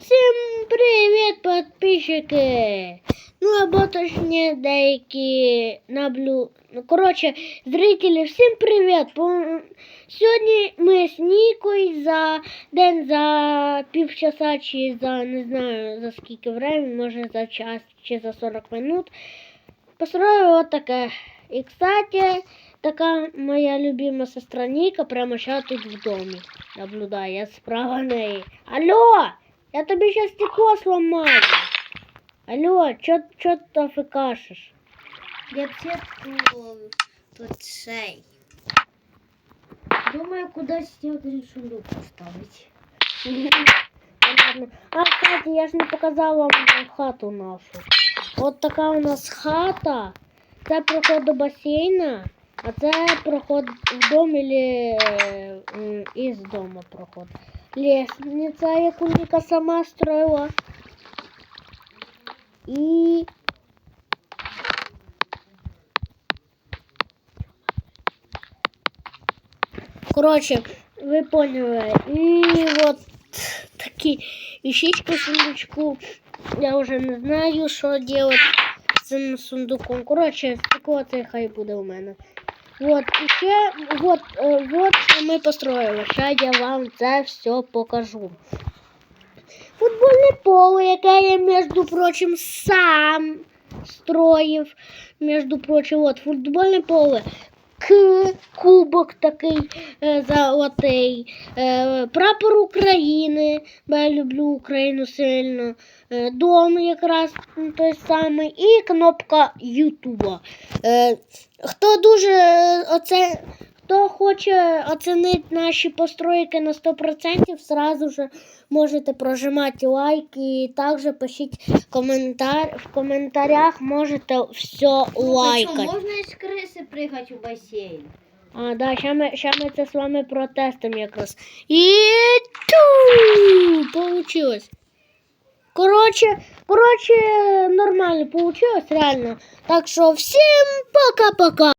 Всім привіт, підписчики! Ну або точніше деякі наблю... Ну, коротше, зрителі, всім привіт! Сьогодні ми з Нікою за день за півчаса чи за не знаю за скільки времени, може за час чи за 40 минут. Построїли от. І, кстати, така моя любима сестра Ніка прямо зараз тут в домі наблюдає. Справа неї. Алло! Я тобі сейчас стекло сломаю. Алло, чо, чо ти там фикашиш? Я сітку тут цей. Думаю, кудись я один сундук поставить. Понятно. А, кстати, я ж не показала вам хату нашу. От така у нас хата. Це проход до басейна, а це проход в дом или м, із дому проход. Лестниця, яку Ніка сама строїла. І Короче, ви поняли. І от такі вещички в сундучку. Я вже не знаю, що делать з цим сундуком. Коротше, такого це хай буде у мене. Вот, ще, вот, е, вот що ми построїли. Ще я вам це все покажу. Футбольне поле, яке я, між прочим, сам строїв. Між прочим, от футбольне поле. Кубок такий е, золотий, е, прапор України, бо я люблю Україну сильно, е, дом якраз той самий, і кнопка Ютуба. Хто дуже оце, хто хоче оцінити наші постройки на 100%, сразу же можете прожимати лайк і також пишіть коментар, в коментарях можете все лайкати. Можна із криси пригати у басейн? А, да, ще ми, ще ми це з вами протестимо якраз. І ту! Получилось. Коротше, коротше, нормально получилось, реально. Так що всім пока-пока.